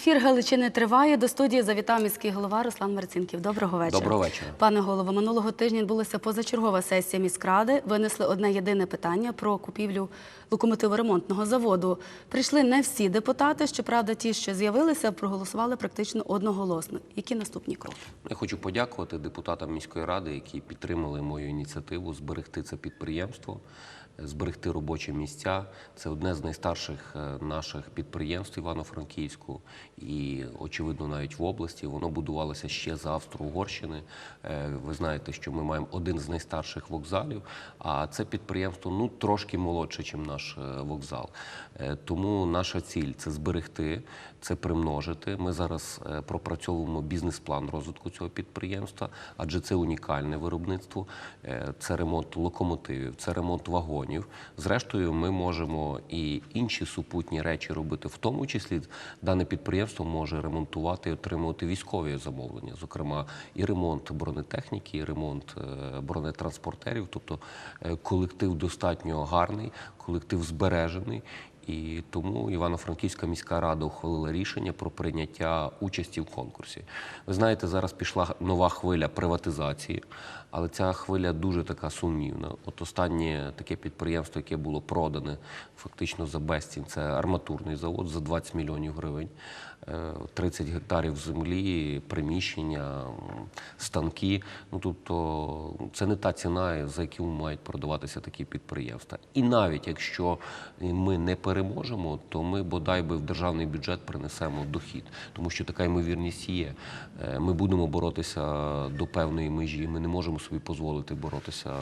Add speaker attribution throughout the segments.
Speaker 1: Ефір Галичини триває. До студії завітав міський голова Руслан Марцінків. Доброго вечора.
Speaker 2: Доброго вечора.
Speaker 1: Пане голово, минулого тижня відбулася позачергова сесія міськради. Винесли одне єдине питання про купівлю локомотиворемонтного заводу. Прийшли не всі депутати. Щоправда, ті, що з'явилися, проголосували практично одноголосно. Які наступні кроки?
Speaker 2: Я хочу подякувати депутатам міської ради, які підтримали мою ініціативу зберегти це підприємство, зберегти робочі місця. Це одне з найстарших е, наших підприємств Івано-Франківську і, очевидно, навіть в області. Воно будувалося ще за Австро-Угорщини. Е, Ви знаєте, що ми маємо один з найстарших вокзалів, а це підприємство ну трошки молодше, ніж наш е, вокзал. Е, Тому наша ціль це зберегти, це примножити. Ми зараз пропрацьовуємо бізнес-план розвитку цього підприємства, адже це унікальне виробництво, це ремонт локомотивів, це ремонт вагонів. Зрештою, ми можемо і інші супутні речі робити, в тому числі дане підприємство може ремонтувати і отримувати військові замовлення, зокрема і ремонт бронетехніки, і ремонт е, бронетранспортерів. Тобто е, колектив достатньо гарний, колектив збережений. І тому Івано-Франківська міська рада ухвалила рішення про прийняття участі в конкурсі. Ви знаєте, зараз пішла нова хвиля приватизації, але ця хвиля дуже така сумнівна. От останнє таке підприємство, яке було продане фактично за безцінь, це арматурний завод за 20 мільйонів гривень. Е, 30 гектарів землі, приміщення, станки. Ну тобто це не та ціна, за яку мають продаватися такі підприємства. І навіть якщо ми не переможемо, то ми бодай би в державний бюджет принесемо дохід, тому що така ймовірність є. Е, Ми будемо боротися до певної межі. Ми не можемо собі дозволити боротися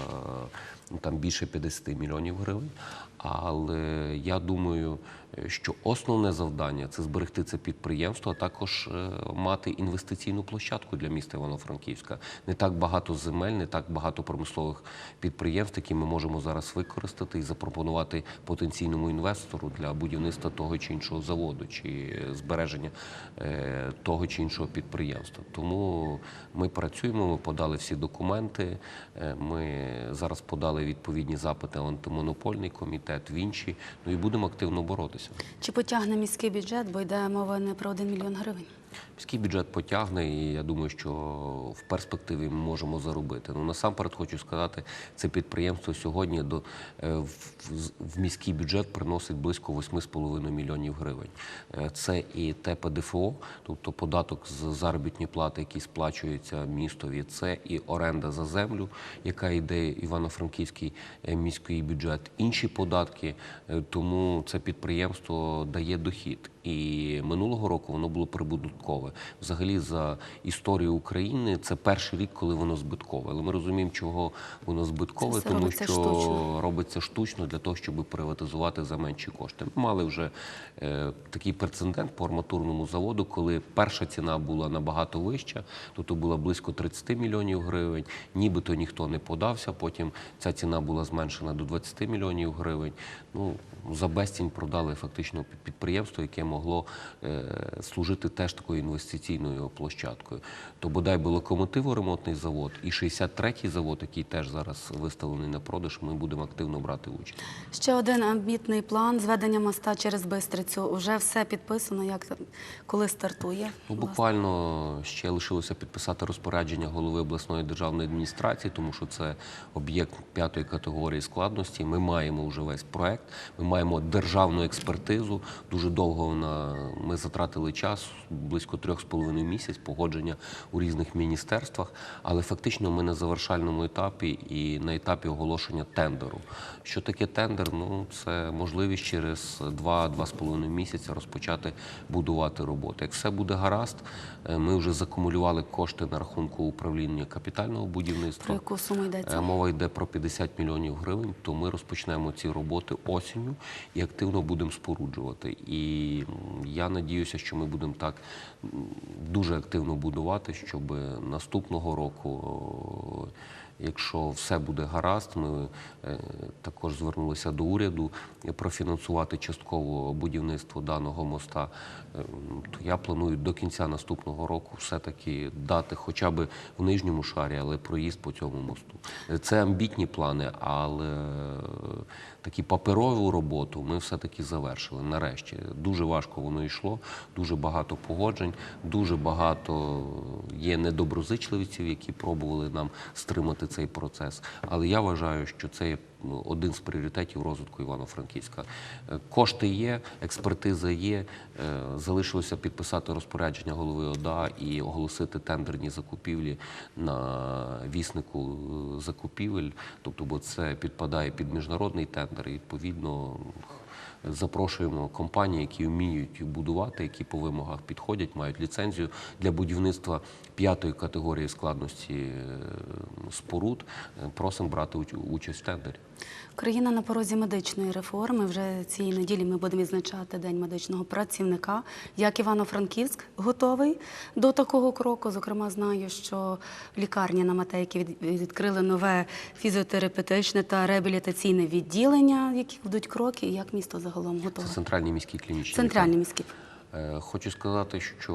Speaker 2: ну, там більше 50 мільйонів гривень. Але я думаю, е, що основне завдання це зберегти це підприємство, а також е, мати інвестиційну площадку для міста Івано-Франківська. Не так багато земель, не так багато промислових підприємств, які ми можемо зараз використати і запропонувати потенційному інвестору для будівництва того чи іншого заводу, чи збереження е, того чи іншого підприємства. Тому ми працюємо, ми подали всі документи. е, Ми зараз подали відповідні запити в антимонопольний комітет, в інші. Ну і будемо активно боротися.
Speaker 1: Чи потягне міський бюджет, бо йде мова не про 1 мільйон гривень?
Speaker 2: Міський бюджет потягне, і я думаю, що в перспективі ми можемо заробити. Ну насамперед хочу сказати, це підприємство сьогодні до е, в, в міський бюджет приносить близько 8,5 мільйонів гривень. Е, Це і ТПДФО, тобто податок з заробітної плати, який сплачується містові. Це і оренда за землю, яка йде Івано-Франківський е, міський бюджет. Інші податки, тому це підприємство дає дохід. І минулого року воно було прибуткове. Взагалі, за історію України це перший рік, коли воно збиткове. Але ми розуміємо, чого воно збиткове,
Speaker 1: Це
Speaker 2: тому
Speaker 1: робиться
Speaker 2: що
Speaker 1: штучно.
Speaker 2: робиться штучно для того, щоб приватизувати за менші кошти. Ми мали вже е, такий прецедент по арматурному заводу, коли перша ціна була набагато вища, тобто була близько 30 мільйонів гривень. Нібито ніхто не подався. Потім ця ціна була зменшена до 20 мільйонів гривень. Ну за безцінь продали фактично підприємство, яке могло е, служити теж такою інвестиційною площадкою. То бодай би локомотиворемонтний завод і 63-й завод, який теж зараз виставлений на продаж, ми будемо активно брати участь.
Speaker 1: Ще один амбітний план зведення моста через Бистрицю. Вже все підписано, як коли стартує.
Speaker 2: Ну, буквально ще лишилося підписати розпорядження голови обласної державної адміністрації, тому що це об'єкт п'ятої категорії складності. Ми маємо вже весь проект, ми маємо державну експертизу. Дуже довго вона ми затратили час, близько трьох з половиною місяць, погодження у різних міністерствах. Але фактично ми на завершальному етапі і на етапі оголошення тендеру. Що таке тендер? Ну це можливість через два-два з половиною місяця розпочати будувати роботи. Як все буде гаразд, е, ми вже закумулювали кошти на рахунку управління капітального
Speaker 1: Про
Speaker 2: будівництва.
Speaker 1: яку суму
Speaker 2: Е,
Speaker 1: йдеться?
Speaker 2: Мова йде про 50 мільйонів гривень, то ми розпочнемо ці роботи осінню і активно будемо споруджувати. І я надіюся, що ми будемо так дуже активно будувати, щоб наступного року. Якщо все буде гаразд, ми е, також звернулися до уряду е, профінансувати частково будівництво даного моста. Е, То я планую до кінця наступного року все-таки дати хоча б в нижньому шарі, але проїзд по цьому мосту. Це амбітні плани, але такі паперову роботу ми все-таки завершили. Нарешті дуже важко воно йшло. Дуже багато погоджень, дуже багато є недоброзичливців, які пробували нам стримати цей процес. Але я вважаю, що це є ну, один з пріоритетів розвитку Івано-Франківська. Е, Кошти є, експертиза є. е, Залишилося підписати розпорядження голови ОДА і оголосити тендерні закупівлі на віснику е, закупівель. Тобто, бо це підпадає під міжнародний тендер. І відповідно запрошуємо компанії, які вміють будувати, які по вимогах підходять, мають ліцензію для будівництва п'ятої категорії складності е, споруд. Е, Просимо брати участь в тендері.
Speaker 1: Країна на порозі медичної реформи. Вже цієї неділі ми будемо відзначати День медичного працівника. Як Івано-Франківськ готовий до такого кроку. Зокрема, знаю, що лікарні на Матейки від- відкрили нове фізіотерапевтичне та реабілітаційне відділення, які будуть кроки, і як місто загалом
Speaker 2: Це
Speaker 1: готове.
Speaker 2: центральні міські клінічні.
Speaker 1: Центральні міські.
Speaker 2: Е, Хочу сказати, що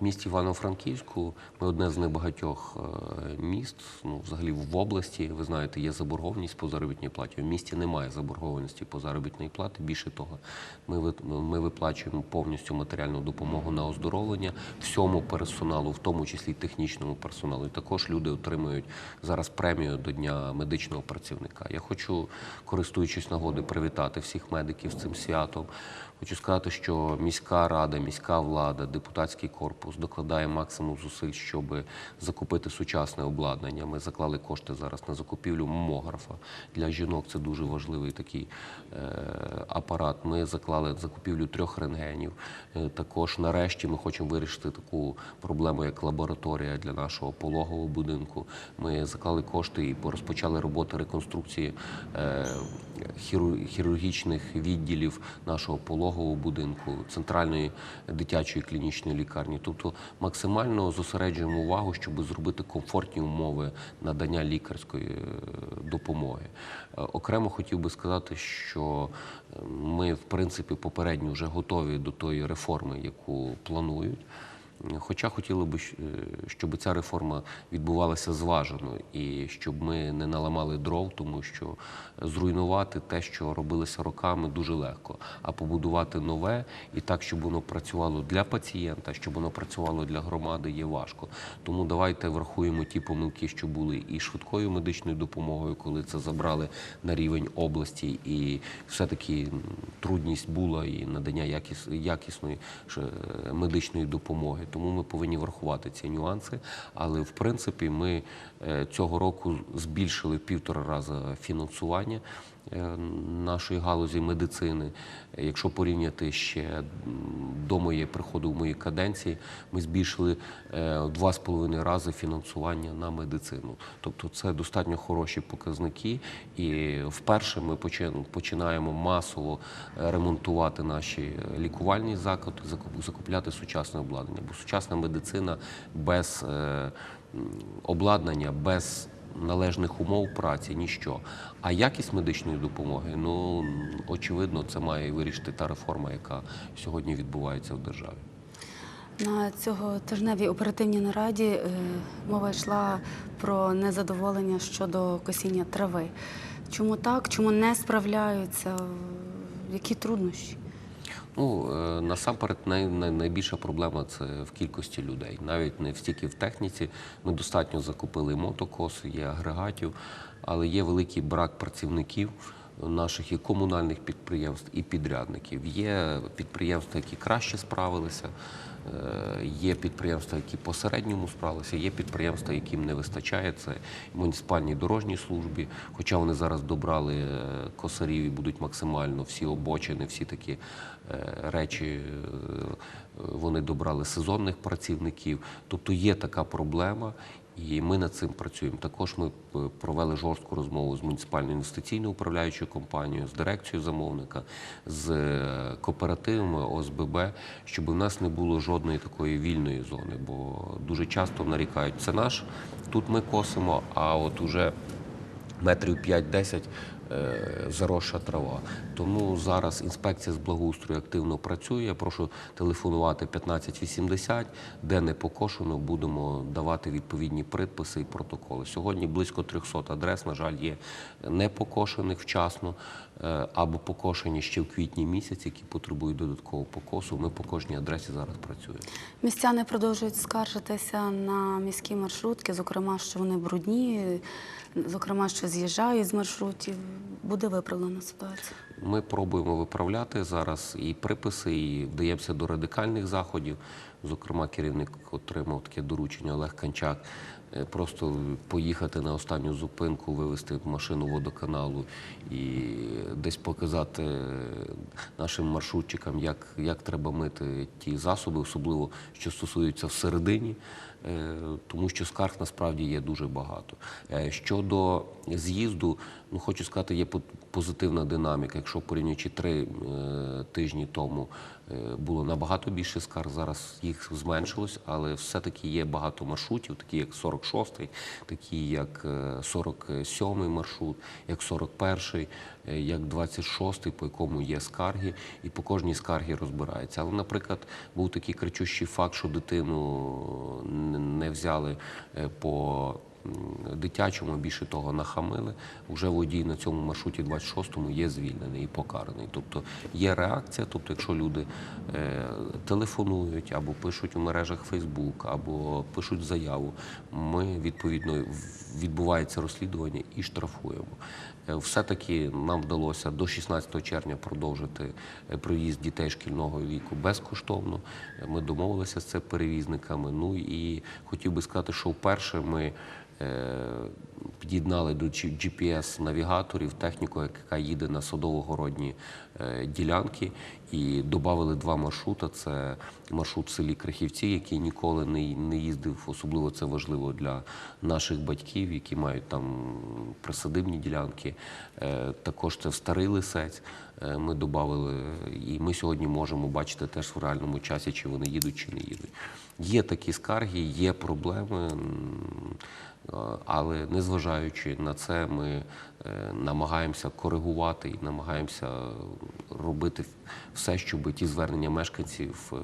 Speaker 2: в місті Івано-Франківську ми одне з небагатьох е, міст, ну взагалі в області. Ви знаєте, є заборгованість по заробітній платі. В місті немає заборгованості по заробітній платі. Більше того, ми ми виплачуємо повністю матеріальну допомогу на оздоровлення всьому персоналу, в тому числі технічному персоналу. І також люди отримують зараз премію до дня медичного працівника. Я хочу, користуючись нагоди, привітати всіх медиків з цим святом. Хочу сказати, що міська рада, міська влада, депутатський корпус докладає максимум зусиль, щоб закупити сучасне обладнання. Ми заклали кошти зараз на закупівлю мамографа для жінок. Це дуже важливий такий е, апарат. Ми заклали закупівлю трьох рентгенів. Е, також нарешті ми хочемо вирішити таку проблему, як лабораторія для нашого пологового будинку. Ми заклали кошти і розпочали роботи реконструкції е, хірургічних відділів нашого пологового будинку, центральної дитячої клінічної лікарні. Тобто максимально зосереджуємо увагу, щоб зробити комфортні умови надання лікарської е, допомоги. Е, Окремо хотів би сказати, що е, ми, в принципі, попередньо вже готові до тої реформи, яку планують. Хоча хотіли би, е, щоб ця реформа відбувалася зважено і щоб ми не наламали дров, тому що зруйнувати те, що робилося роками, дуже легко. А побудувати нове і так, щоб воно працювало для пацієнта, щоб воно працювало для громади, є важко. Тому давайте врахуємо ті помилки, що були і швидкою медичною допомогою, коли це забрали на рівень області, і все-таки трудність була і надання якісної е, медичної допомоги. Тому ми повинні врахувати ці нюанси. Але в принципі ми е, цього року збільшили півтора рази фінансування нашої галузі медицини. Е, Якщо порівняти ще до моєї приходу в моїй каденції, ми збільшили е, два з половиною рази фінансування на медицину. Тобто це достатньо хороші показники. І вперше ми починаємо масово е, ремонтувати наші е, лікувальні заклади, закуп- закупляти сучасне обладнання. Бо сучасна медицина без е, обладнання, без належних умов праці, ніщо. А якість медичної допомоги, ну очевидно, це має вирішити та реформа, яка сьогодні відбувається в державі.
Speaker 1: На цього тижневій оперативній нараді е, мова йшла про незадоволення щодо косіння трави. Чому так? Чому не справляються? Які труднощі?
Speaker 2: Ну е, насамперед, най, най, найбільша проблема це в кількості людей. Навіть не стільки в техніці. Ми достатньо закупили мотокоси, є агрегатів, але є великий брак працівників наших і комунальних підприємств, і підрядників. Є підприємства, які краще справилися. Е, Є підприємства, які по середньому справилися, є підприємства, яким не вистачає. Це муніципальній дорожній службі, хоча вони зараз добрали е, косарів і будуть максимально всі обочини, всі такі е, речі. Вони добрали сезонних працівників. Тобто є така проблема. І ми над цим працюємо. Також ми е, провели жорстку розмову з муніципальною інвестиційною управляючою компанією, з дирекцією замовника, з е, кооперативами ОСББ, щоб у нас не було жодної такої вільної зони. Бо дуже часто нарікають, це наш, тут ми косимо, а от уже метрів 5-10 е, заросша трава. Тому зараз інспекція з благоустрою активно працює. Я прошу телефонувати 1580, де не покошено, будемо давати відповідні приписи і протоколи. Сьогодні близько 300 адрес, на жаль, є не покошених вчасно е, або покошені ще в квітні місяці, які потребують додаткового покосу. Ми по кожній адресі зараз працюємо.
Speaker 1: Містяни продовжують скаржитися на міські маршрутки, зокрема, що вони брудні, зокрема, що з'їжджають з маршрутів. Буде виправлена ситуація.
Speaker 2: Ми пробуємо виправляти зараз і приписи, і вдаємося до радикальних заходів. Зокрема, керівник отримав таке доручення Олег Канчак. Е, Просто поїхати на останню зупинку, вивезти машину водоканалу і десь показати е, нашим маршрутчикам, як, як треба мити ті засоби, особливо що стосується всередині, е, тому що скарг насправді є дуже багато. Щодо з'їзду, ну хочу сказати, є по- позитивна динаміка. Якщо порівнюючи три тижні тому було набагато більше скарг, зараз їх зменшилось, але все-таки є багато маршрутів, такі як 46-й, такі як е, 47-й маршрут, як 41-й, е, як 26-й, по якому є скарги, і по кожній скаргі розбирається. Але, наприклад, був такий кричущий факт, що дитину не- взяли е, по дитячому, більше того, нахамили. Вже водій на цьому маршруті 26-му є звільнений і покараний. Тобто є реакція, тобто, якщо люди е, телефонують або пишуть у мережах Фейсбук, або пишуть заяву, ми відповідно відбувається розслідування і штрафуємо. Е, Все-таки нам вдалося до 16 червня продовжити е, проїзд дітей шкільного віку безкоштовно. Ми домовилися з це перевізниками. Ну і хотів би сказати, що вперше ми під'єднали до GPS-навігаторів техніку, яка їде на садово-городні е, ділянки, і додали два маршрути. Це маршрут в селі Крахівці, який ніколи не, їздив. Особливо це важливо для наших батьків, які мають там присадибні ділянки. Е, Також це в старий лисець. Е, Ми додали, і ми сьогодні можемо бачити теж в реальному часі, чи вони їдуть, чи не їдуть. Є такі скарги, є проблеми. Але незважаючи на це, ми е, намагаємося коригувати і намагаємося робити все, щоб ті звернення мешканців е,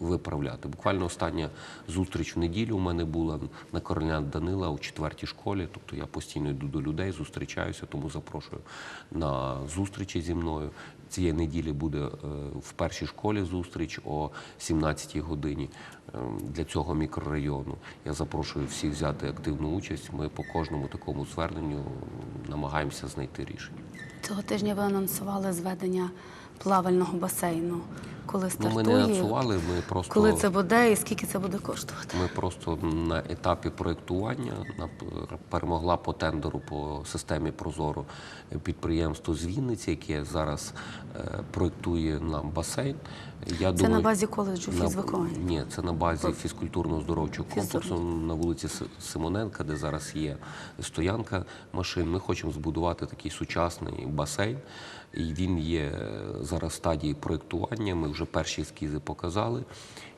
Speaker 2: виправляти. Буквально остання зустріч в неділю у мене була на короля Данила у четвертій школі. Тобто я постійно йду до людей, зустрічаюся, тому запрошую на зустрічі зі мною. Цієї неділі буде е, в першій школі зустріч о 17-й годині е, для цього мікрорайону. Я запрошую всіх взяти активну участь. Ми по кожному такому зверненню намагаємося знайти рішення.
Speaker 1: Цього тижня ви анонсували зведення плавального басейну. Коли
Speaker 2: Ну,
Speaker 1: стартує,
Speaker 2: ми не анонсували, ми просто
Speaker 1: коли це буде і скільки це буде коштувати?
Speaker 2: Ми просто на етапі проєктування перемогла по тендеру по системі Прозоро підприємство з Вінниці, яке зараз е, проєктує нам басейн. Я
Speaker 1: Це на базі коледжу
Speaker 2: на-
Speaker 1: фізвиховання.
Speaker 2: Ні, це на базі фізкультурно-здоровчого комплексу на вулиці Симоненка, де зараз є стоянка машин. Ми хочемо збудувати такий сучасний басейн. Він є е, зараз в стадії проєктування. Ми вже перші ескізи показали.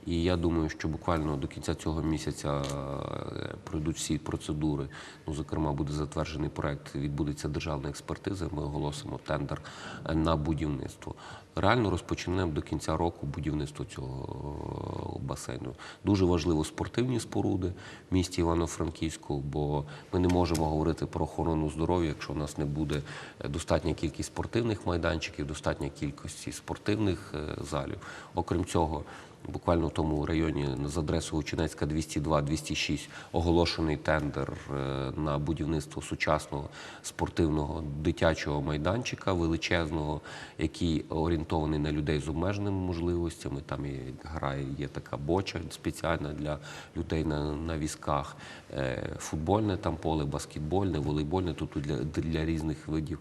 Speaker 2: І я думаю, що буквально до кінця цього місяця е, пройдуть всі процедури. Ну, зокрема, буде затверджений проект, відбудеться державна експертиза. Ми оголосимо тендер е, на будівництво. Реально розпочнемо до кінця року будівництво цього е, басейну. Дуже важливо спортивні споруди в місті Івано-Франківську, бо ми не можемо говорити про охорону здоров'я, якщо в нас не буде достатня кількість спортивних майданчиків, достатня кількості спортивних залів. Окрім цього. Буквально в тому районі з адресою Ученецька 202-206 оголошений тендер е, на будівництво сучасного спортивного дитячого майданчика величезного, який орієнтований на людей з обмеженими можливостями. Там грає є така боча спеціальна для людей на, на візках, Е, футбольне там поле, баскетбольне, волейбольне, тобто для, для різних видів.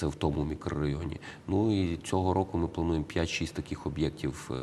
Speaker 2: Це в тому мікрорайоні. Ну і цього року ми плануємо 5-6 таких об'єктів е,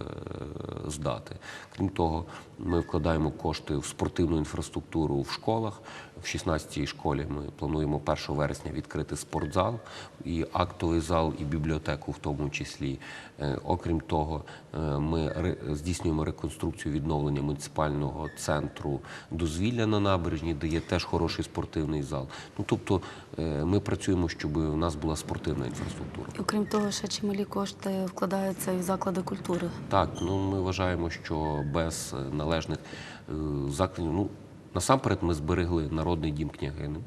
Speaker 2: здати. Крім того, ми вкладаємо кошти в спортивну інфраструктуру в школах. В 16-й школі ми плануємо 1 вересня відкрити спортзал, і актовий зал, і бібліотеку в тому числі. Е, Окрім того, е, ми здійснюємо реконструкцію відновлення муніципального центру дозвілля на набережні, де є теж хороший спортивний зал. Ну тобто ми працюємо, щоб у нас була спортивна інфраструктура.
Speaker 1: І, Окрім того, ще чималі кошти вкладаються і в заклади культури.
Speaker 2: Так, ну ми вважаємо, що без е, належних е, закладів, ну насамперед ми зберегли народний дім княгини.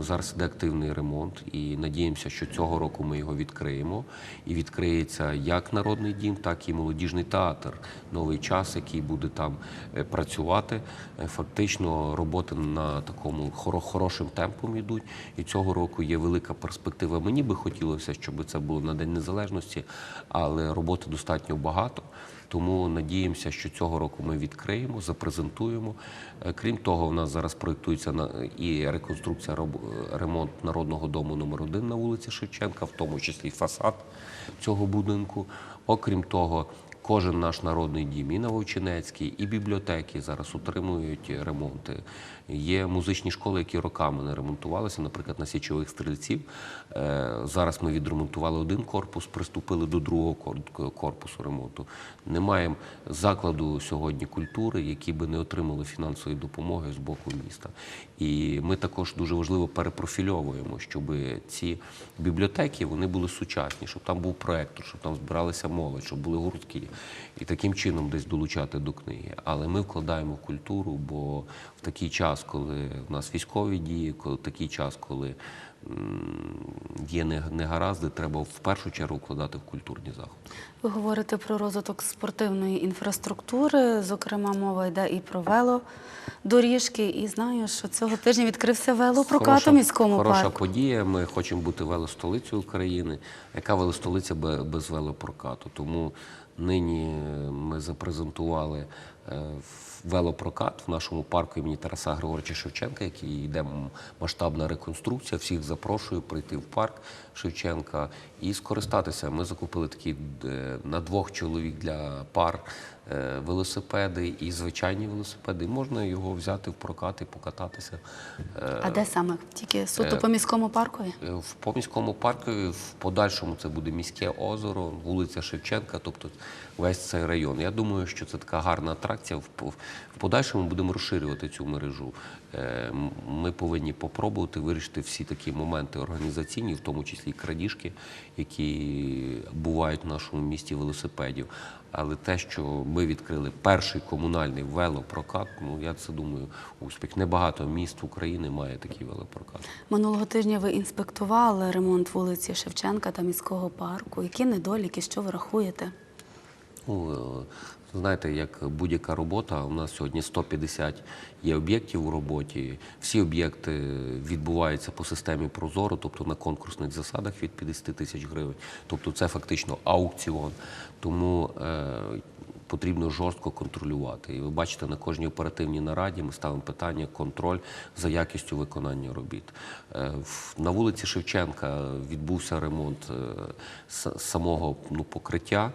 Speaker 2: Зараз іде активний ремонт, і надіємося, що цього року ми його відкриємо. І відкриється як народний дім, так і молодіжний театр. Новий час, який буде там е, працювати. Е, Фактично роботи на такому хорошим темпом йдуть. І цього року є велика перспектива. Мені би хотілося, щоб це було на День Незалежності, але роботи достатньо багато. Тому надіємося, що цього року ми відкриємо, запрезентуємо. Е, Крім того, у нас зараз проєктується і реконструкція е, ремонт народного дому номер 1 на вулиці Шевченка, в тому числі фасад цього будинку. Окрім того, кожен наш народний дім і на Вовчинецькій, і бібліотеки зараз утримують ремонти. Є музичні школи, які роками не ремонтувалися, наприклад, на січових стрільців. Е, Зараз ми відремонтували один корпус, приступили до другого корпусу ремонту. Немає закладу сьогодні культури, які би не отримали фінансової допомоги з боку міста. І ми також дуже важливо перепрофільовуємо, щоб ці бібліотеки вони були сучасні, щоб там був проектор, щоб там збиралися молодь, щоб були гуртки. І таким чином десь долучати до книги. Але ми вкладаємо в культуру, бо в такий час, коли в нас військові дії, коли такий час, коли є не- негаразди, треба в першу чергу вкладати в культурні заходи.
Speaker 1: Ви говорите про розвиток спортивної інфраструктури, зокрема, мова йде і про велодоріжки. І знаю, що цього тижня відкрився велопрокат у
Speaker 2: Хороша-
Speaker 1: міському
Speaker 2: хороша
Speaker 1: парку.
Speaker 2: подія. Ми хочемо бути велостолицею України. Яка велостолиця бе- без велопрокату? Тому нині ми запрезентували е, велопрокат в нашому парку імені Тараса Григоровича Шевченка, який йде масштабна реконструкція. Всіх запрошую прийти в парк Шевченка і скористатися. Ми закупили такі е, на двох чоловік для пар е, велосипеди і звичайні велосипеди. Можна його взяти в прокат і покататися. Е,
Speaker 1: А де саме? Тільки суто по міському паркові?
Speaker 2: Е, В поміському парку в подальшому це буде міське озеро, вулиця Шевченка, тобто весь цей район. Я думаю, що це така гарна атракція. В по- В подальшому будемо розширювати цю мережу. Е, Ми повинні попробувати вирішити всі такі моменти організаційні, в тому числі крадіжки, які бувають в нашому місті велосипедів. Але те, що ми відкрили перший комунальний велопрокат, ну я це думаю, успіх. Небагато міст України має такий велопрокат.
Speaker 1: Минулого тижня ви інспектували ремонт вулиці Шевченка та міського парку. Які недоліки, що ви рахуєте?
Speaker 2: Знаєте, як будь-яка робота, у нас сьогодні 150 є об'єктів у роботі. Всі об'єкти відбуваються по системі Прозоро, тобто на конкурсних засадах від 50 тисяч гривень. Тобто це фактично аукціон. Тому е, потрібно жорстко контролювати. І ви бачите, на кожній оперативній нараді ми ставимо питання контроль за якістю виконання робіт. Е, На вулиці Шевченка відбувся ремонт е, самого ну, покриття.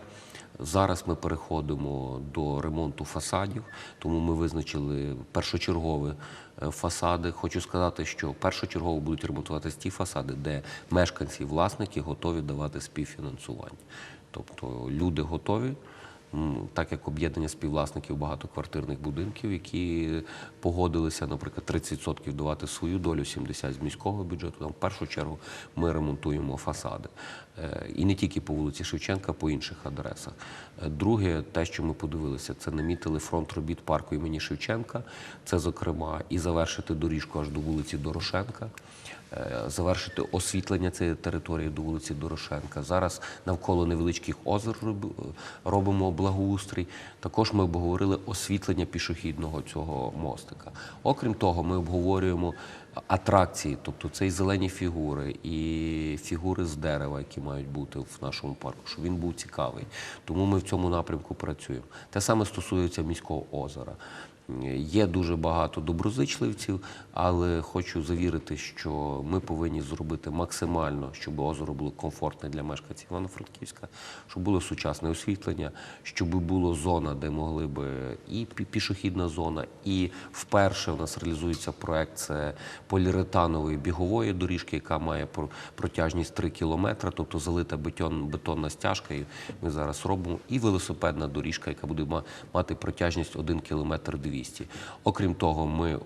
Speaker 2: Зараз ми переходимо до ремонту фасадів, тому ми визначили першочергові е, фасади. Хочу сказати, що першочергово будуть ремонтуватися ті фасади, де мешканці і власники готові давати співфінансування. Тобто люди готові. Так як об'єднання співвласників багатоквартирних будинків, які погодилися, наприклад, 30% давати свою долю, 70% з міського бюджету. Там в першу чергу ми ремонтуємо фасади. Е, І не тільки по вулиці Шевченка, а по інших адресах. Е, Друге, те, що ми подивилися, це намітили фронт робіт парку імені Шевченка. Це, зокрема, і завершити доріжку аж до вулиці Дорошенка. е, Завершити освітлення цієї території до вулиці Дорошенка. Зараз навколо невеличких озер робимо благоустрій. Також ми обговорили освітлення пішохідного цього мостика. Окрім того, ми обговорюємо атракції, тобто це і зелені фігури, і фігури з дерева, які мають бути в нашому парку, щоб він був цікавий. Тому ми в цьому напрямку працюємо. Те саме стосується міського озера. Є дуже багато доброзичливців, але хочу завірити, що ми повинні зробити максимально, щоб озеро було комфортне для мешканців Івано-Франківська, щоб було сучасне освітлення, щоб була зона, де могли би і пішохідна зона, і вперше у нас реалізується проект це поліуретанової бігової доріжки, яка має про- протяжність 3 кілометри, тобто залита бетон, бетонна стяжка. Ми зараз робимо і велосипедна доріжка, яка буде мати протяжність 1 кілометр 200. Окрім того, ми е,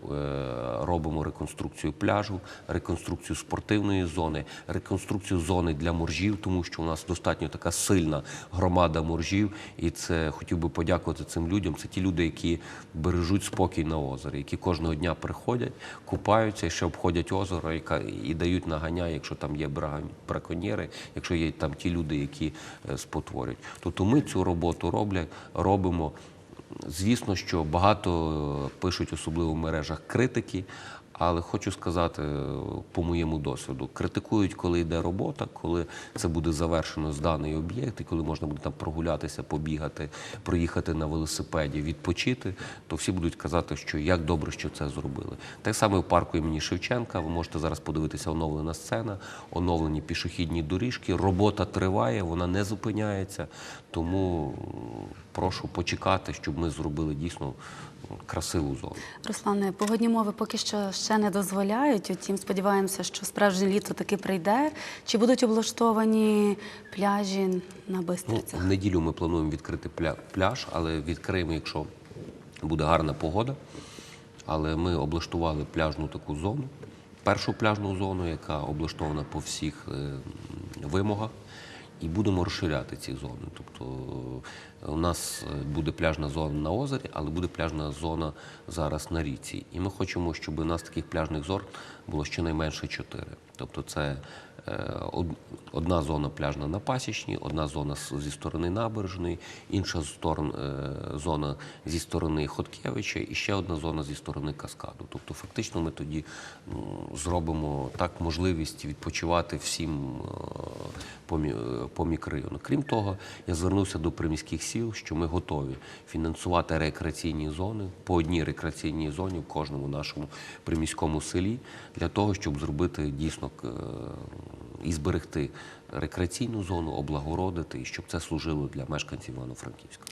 Speaker 2: робимо реконструкцію пляжу, реконструкцію спортивної зони, реконструкцію зони для моржів, тому що у нас достатньо така сильна громада моржів, і це хотів би подякувати цим людям. Це ті люди, які бережуть спокій на озері, які кожного дня приходять, купаються і ще обходять озеро і, і дають наганя, якщо там є бра- браконьєри, якщо є там ті люди, які е, спотворюють. Тобто ми цю роботу роблять, робимо. Звісно, що багато е, пишуть, особливо в мережах, критики. Але хочу сказати е, по моєму досвіду: критикують, коли йде робота, коли це буде завершено зданий об'єкт, і коли можна буде там прогулятися, побігати, проїхати на велосипеді, відпочити, то всі будуть казати, що як добре, що це зробили. Так само в парку імені Шевченка. Ви можете зараз подивитися оновлена сцена, оновлені пішохідні доріжки. Робота триває, вона не зупиняється. Тому прошу почекати, щоб ми зробили дійсно красиву зону.
Speaker 1: Руслане, погодні мови поки що ще не дозволяють. Утім, сподіваємося, що справжнє літо таки прийде. Чи будуть облаштовані пляжі на
Speaker 2: Ну,
Speaker 1: Бистрицях?
Speaker 2: в неділю ми плануємо відкрити пля- пляж, але відкриємо, якщо буде гарна погода. Але ми облаштували пляжну таку зону, першу пляжну зону, яка облаштована по всіх е, вимогах. І будемо розширяти ці зони. Тобто е, у нас е, буде пляжна зона на озері, але буде пляжна зона зараз на ріці. І ми хочемо, щоб у нас таких пляжних зон було щонайменше чотири. Тобто це одна зона пляжна на пасічній, одна зона зі сторони набережної, інша е, зона зі сторони Хоткевича і ще одна зона зі сторони каскаду. Тобто, фактично, ми тоді зробимо так можливість відпочивати всім е, по, мі- е, по мікрорайону. Крім того, я звернувся до приміських сіл, що ми готові фінансувати рекреаційні зони по одній рекреаційній зоні в кожному нашому приміському селі для того, щоб зробити дійсно е, і зберегти рекреаційну зону, облагородити і щоб це служило для мешканців Івано-Франківська.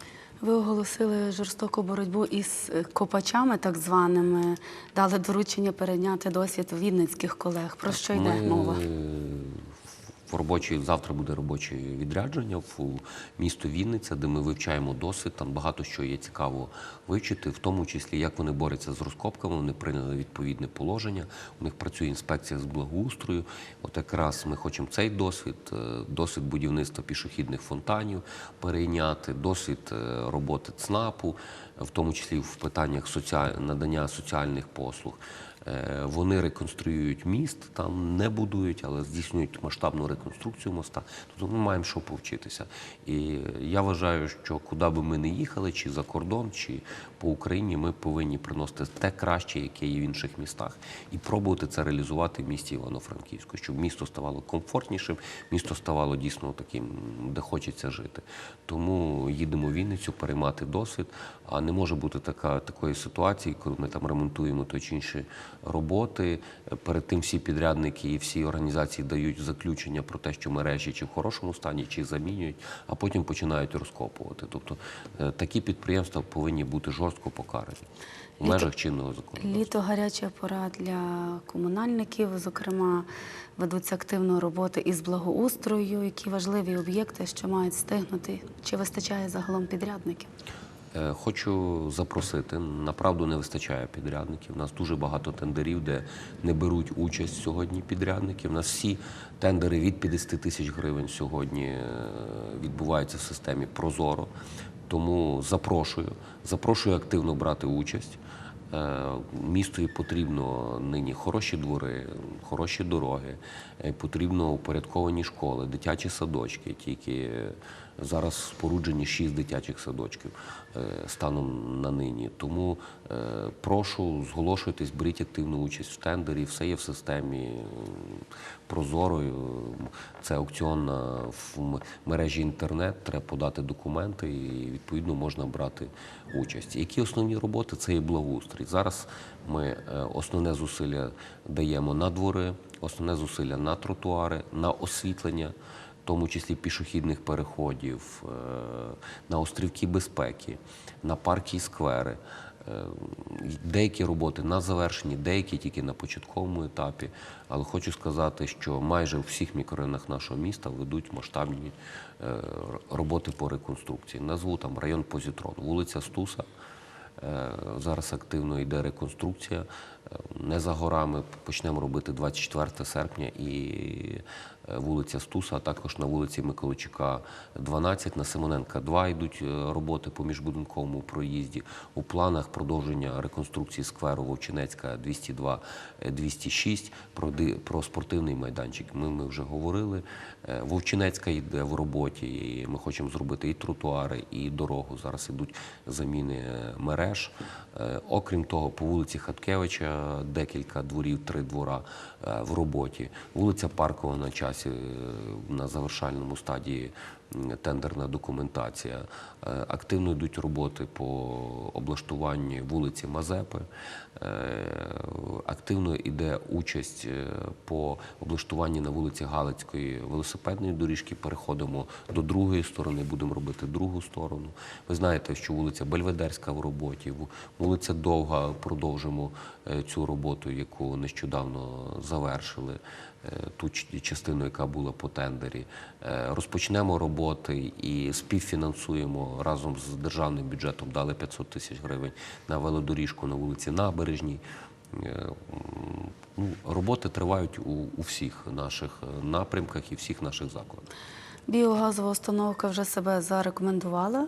Speaker 1: Ви оголосили жорстоку боротьбу із е, копачами, так званими, дали доручення перейняти досвід вінницьких колег. Про що йде
Speaker 2: Ми
Speaker 1: мова?
Speaker 2: В робочій завтра буде робоче відрядження в місто Вінниця, де ми вивчаємо досвід. Там багато що є цікаво вивчити, в тому числі як вони борються з розкопками. Вони прийняли відповідне положення. У них працює інспекція з благоустрою. От якраз ми хочемо цей досвід, е, досвід будівництва пішохідних фонтанів перейняти, досвід е, роботи ЦНАПу, в тому числі в питаннях соціаль... надання соціальних послуг. Е, Вони реконструюють міст, там не будують, але здійснюють масштабну реконструкцію моста. Тобто ми маємо що повчитися. І я вважаю, що куди би ми не їхали, чи за кордон, чи по Україні, ми повинні приносити те краще, яке є в інших містах, і пробувати це реалізувати в місті Івано-Франківську, щоб місто ставало комфортнішим, місто ставало дійсно таким, де хочеться жити. Тому їдемо в Вінницю переймати досвід. А не може бути така такої ситуації, коли ми там ремонтуємо то чи інші роботи. Перед тим всі підрядники і всі організації дають заключення про те, що мережі чи в хорошому стані, чи замінюють, а потім починають розкопувати. Тобто е, такі підприємства повинні бути жорстко покарані в
Speaker 1: Літо-
Speaker 2: межах чинного закону.
Speaker 1: Літо гаряча пора для комунальників. Зокрема, ведуться активно роботи із благоустрою. Які важливі об'єкти, що мають встигнути? Чи вистачає загалом підрядників?
Speaker 2: Е, Хочу запросити. Направду не вистачає підрядників. У нас дуже багато тендерів, де не беруть участь сьогодні підрядники. У нас всі тендери від 50 тисяч гривень сьогодні е, відбуваються в системі Прозоро. Тому запрошую, запрошую активно брати участь. Е, Місту потрібно нині хороші двори, хороші дороги, потрібно упорядковані школи, дитячі садочки. Тільки зараз споруджені шість дитячих садочків е, станом на нині. Тому е, прошу зголошуйтесь, беріть активну участь в тендері. Все є в системі е, прозорою. Це аукціон в мережі інтернет. Треба подати документи і відповідно можна брати участь. Які основні роботи? Це і благоустрій. Зараз ми основне зусилля даємо на двори, основне зусилля на тротуари, на освітлення. Тому числі пішохідних переходів, е, на острівки безпеки, на парки і сквери. Е, Деякі роботи на завершенні, деякі тільки на початковому етапі. Але хочу сказати, що майже у всіх мікрорайонах нашого міста ведуть масштабні е, роботи по реконструкції. Назву там район Позітрон, вулиця Стуса. Зараз активно йде реконструкція. Не за горами почнемо робити 24 серпня і вулиця Стуса, а також на вулиці Миколайчука 12, на Симоненка 2 йдуть е, роботи по міжбудинковому проїзді. У планах продовження реконструкції скверу Вовчинецька 202 е, 206 про, спортивний майданчик. Ми, ми вже говорили. Е, Вовчинецька йде в роботі. І ми хочемо зробити і тротуари, і дорогу. Зараз ідуть заміни е, мереж. Е, Окрім того, по вулиці Хаткевича декілька дворів, три двора е, в роботі. Вулиця Паркова на часі е, на завершальному стадії тендерна документація. Е, Активно йдуть роботи по облаштуванню вулиці Мазепи. Е, Активно йде участь е, по облаштуванні на вулиці Галицької велосипедної доріжки. Переходимо до другої сторони, будемо робити другу сторону. Ви знаєте, що вулиця Бельведерська в роботі, вулиця Довга продовжимо цю роботу, яку нещодавно завершили. Ту частину, яка була по тендері, Е, розпочнемо роботи і співфінансуємо разом з державним бюджетом. Дали 500 тисяч гривень на велодоріжку на вулиці Набережній. Е, Ну, роботи тривають у, у всіх наших е, напрямках і всіх наших закладах.
Speaker 1: Біогазова установка вже себе зарекомендувала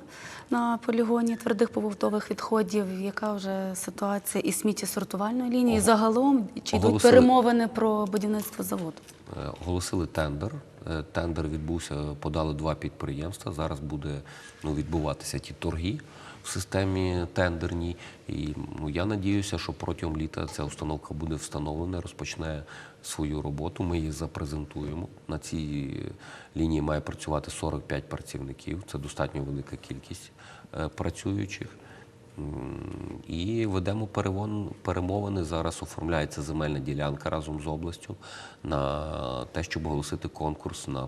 Speaker 1: на полігоні твердих побутових відходів. Яка вже ситуація із сміттєсортувальної лінії?
Speaker 2: Ого.
Speaker 1: Загалом чи йдуть перемовини про будівництво заводу?
Speaker 2: Е, Оголосили тендер. Е, Тендер відбувся, подали два підприємства. Зараз буде ну, відбуватися ті торги в системі тендерній. І ну, я надіюся, що протягом літа ця установка буде встановлена, розпочне свою роботу. Ми її запрезентуємо. На цій лінії має працювати 45 працівників. Це достатньо велика кількість е, працюючих. І ведемо перемовини. Зараз оформляється земельна ділянка разом з областю на те, щоб оголосити конкурс на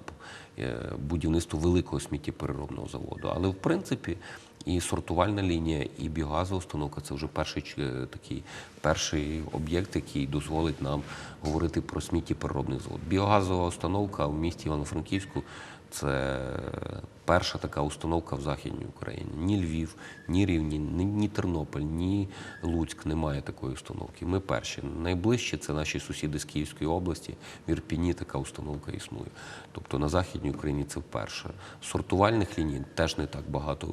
Speaker 2: е, будівництво великого сміттєпереробного заводу. Але в принципі і сортувальна лінія, і біогазова установка це вже перший такий перший об'єкт, який дозволить нам говорити про сміттєпереробний завод. Біогазова установка в місті Івано-Франківську це перша така установка в Західній Україні. Ні Львів, ні Рівні, ні, ні Тернопіль, ні Луцьк немає такої установки. Ми перші. Найближче це наші сусіди з Київської області. В Ірпіні така установка існує. Тобто на Західній Україні це вперше. Сортувальних ліній теж не так багато.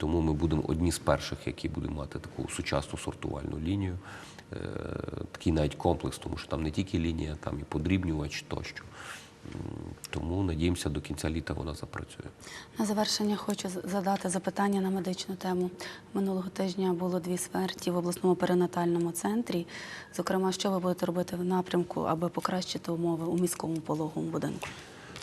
Speaker 2: Тому ми будемо одні з перших, які будуть мати таку сучасну сортувальну лінію. Е, Такий навіть комплекс, тому що там не тільки лінія, там і подрібнювач тощо. Тому надіємося, до кінця літа вона запрацює.
Speaker 1: На завершення хочу задати запитання на медичну тему. Минулого тижня було дві смерті в обласному перинатальному центрі. Зокрема, що ви будете робити в напрямку, аби покращити умови у міському пологовому будинку?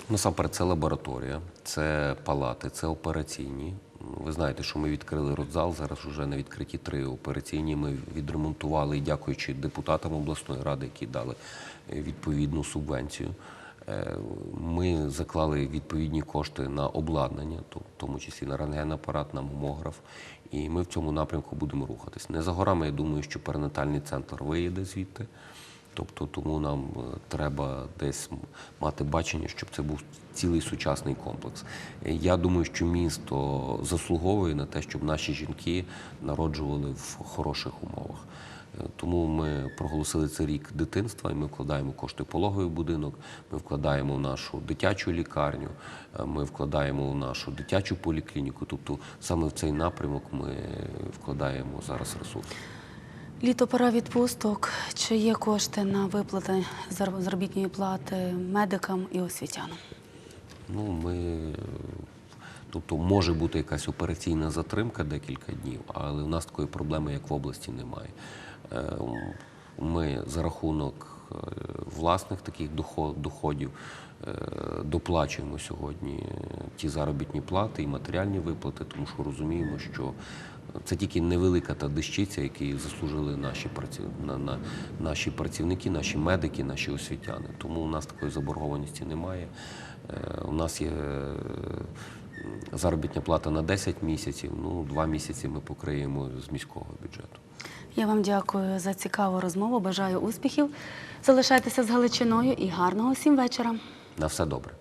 Speaker 2: Насамперед, це лабораторія, це палати, це операційні. Ви знаєте, що ми відкрили родзал. Зараз вже на відкритті три операційні. Ми відремонтували, дякуючи депутатам обласної ради, які дали е, відповідну субвенцію. Е, Ми заклали відповідні кошти на обладнання, в тому числі на рентген-апарат, на мамограф. І ми в цьому напрямку будемо рухатись. Не за горами, я думаю, що перинатальний центр виїде звідти. Тобто тому нам е, треба десь мати бачення, щоб це був цілий сучасний комплекс. Е, Я думаю, що місто заслуговує на те, щоб наші жінки народжували в хороших умовах. Е, Тому ми проголосили цей рік дитинства, і ми вкладаємо кошти в пологовий будинок, ми вкладаємо в нашу дитячу лікарню, ми вкладаємо в нашу дитячу поліклініку. Тобто саме в цей напрямок ми вкладаємо зараз ресурси.
Speaker 1: Літо пора відпусток. Чи є кошти на виплати заробітної плати медикам і освітянам?
Speaker 2: Ну, ми, тобто може бути якась операційна затримка декілька днів, але у нас такої проблеми, як в області, немає. Е, Ми за рахунок е, власних таких доходів е, доплачуємо сьогодні ті заробітні плати і матеріальні виплати, тому що розуміємо, що це тільки невелика та дещиця, які заслужили наші, праці... на, на, наші працівники, наші медики, наші освітяни. Тому у нас такої заборгованості немає. Е, У нас є е, заробітня плата на 10 місяців, ну, 2 місяці ми покриємо з міського бюджету.
Speaker 1: Я вам дякую за цікаву розмову. Бажаю успіхів. Залишайтеся з Галичиною і гарного всім вечора.
Speaker 2: На все добре.